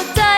걷자